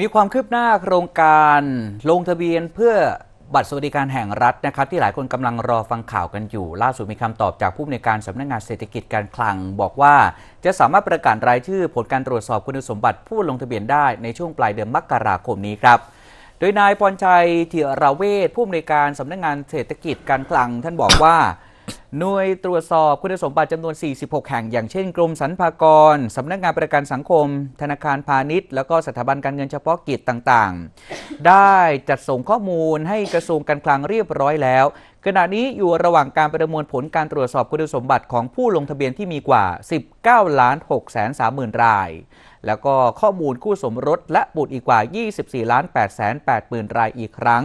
มีความคืบหน้าโครงการลงทะเบียนเพื่อบัตรสวัสดิการแห่งรัฐนะครับ ที่หลายคนกำลังรอฟังข่าวกันอยู่ ล่าสุดมีคำตอบจากผู้อำนวยการสำนักงานเศรษฐกิจการคลัง บอกว่าจะสามารถประกาศรายชื่อผลการตรวจสอบคุณสมบัติผู้ลงทะเบียนได้ในช่วงปลายเดือนมกราคมนี้ครับ โดยนายพรชัยเทียราเวศผู้อำนวยการสำนักงานเศรษฐกิจการคลัง ท่านบอกว่า หน่วยตรวจสอบคุณสมบัติจำนวน 46 แห่ง อย่างเช่น กรมสรรพากร สำนักงานประกันสังคม ธนาคารพาณิชย์ แล้วก็สถาบันการเงินเฉพาะกิจต่างๆ ได้จัดส่งข้อมูลให้กระทรวงการคลังเรียบร้อยแล้ว ขณะนี้อยู่ระหว่างการประมวลผลการตรวจสอบคุณสมบัติของผู้ลงทะเบียนที่มีกว่า 19 ล้าน6แสน30,000ราย แล้วก็ข้อมูลคู่สมรสและบุตรอีกกว่า 24 ล้าน8แสน8หมื่นรายอีกครั้ง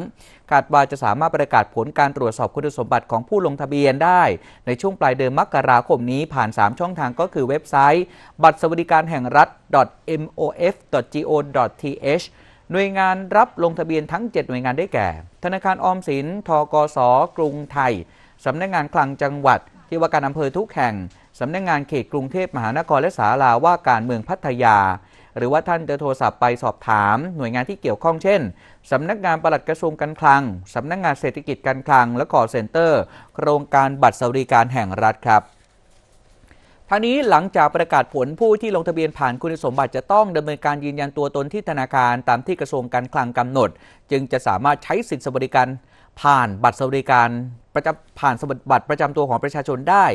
คาดว่าจะสามารถประกาศผลการตรวจสอบคุณสมบัติของผู้ลงทะเบียนได้ ในช่วงปลายเดือนมกราคมนี้ผ่าน 3 ช่องทางก็คือเว็บไซต์ บัตรสวัสดิการแห่งรัฐ mof.go.th หน่วยงานรับลงทะเบียนทั้ง 7 หน่วยงานได้แก่ ธนาคารออมสิน ทกส กรุงไทย สำนักงานคลังจังหวัด ที่ว่าการอำเภอทุกแห่ง สำนักงานเขตกรุงเทพมหานครและสาลาว่าการเมืองพัทยา หรือว่าท่านจะโทรศัพท์ไปสอบถาม หน่วยงานที่เกี่ยวข้องเช่น สำนักงานปลัดกระทรวงการคลัง สำนักงานเศรษฐกิจการคลัง และคอเซ็นเตอร์ โครงการบัตรสวัสดิการแห่งรัฐครับ ทางนี้หลังจากประกาศผลผู้ที่ลงทะเบียนผ่านคุณสมบัติจะต้องดำเนินการยืนยันตัวตนที่ธนาคารตามที่กระทรวงการคลังกำหนด จึงจะสามารถใช้สิทธิสวัสดิการผ่านบัตรสวัสดิการประจำผ่านสมุดบัตรประจำตัวของประชาชนได้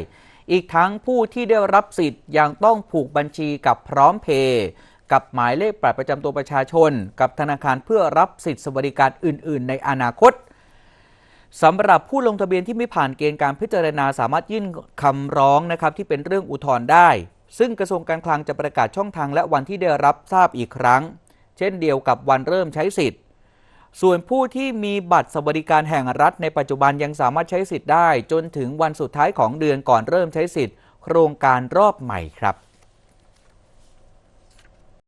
อีกทั้งผู้ที่ได้รับสิทธิ์ยังต้องผูกบัญชีกับพร้อมเพย์กับหมายเลขบัตรประจำตัวประชาชน กับธนาคารเพื่อรับสิทธิสวัสดิการอื่น ๆ ในอนาคต สำหรับผู้ลงทะเบียนที่ไม่ผ่านเกณฑ์การพิจารณาสามารถยื่นคำร้องนะครับที่เป็นเรื่องอุทธรณ์ได้ ซึ่งกระทรวงการคลังจะประกาศช่องทางและวันที่ได้รับทราบอีกครั้ง เช่นเดียวกับวันเริ่มใช้สิทธิ์ ส่วนผู้ที่มีบัตรสวัสดิการแห่งรัฐ ในปัจจุบันยังสามารถใช้สิทธิ์ได้ จนถึงวันสุดท้ายของเดือนก่อนเริ่มใช้สิทธิ์ โครงการรอบใหม่ครับ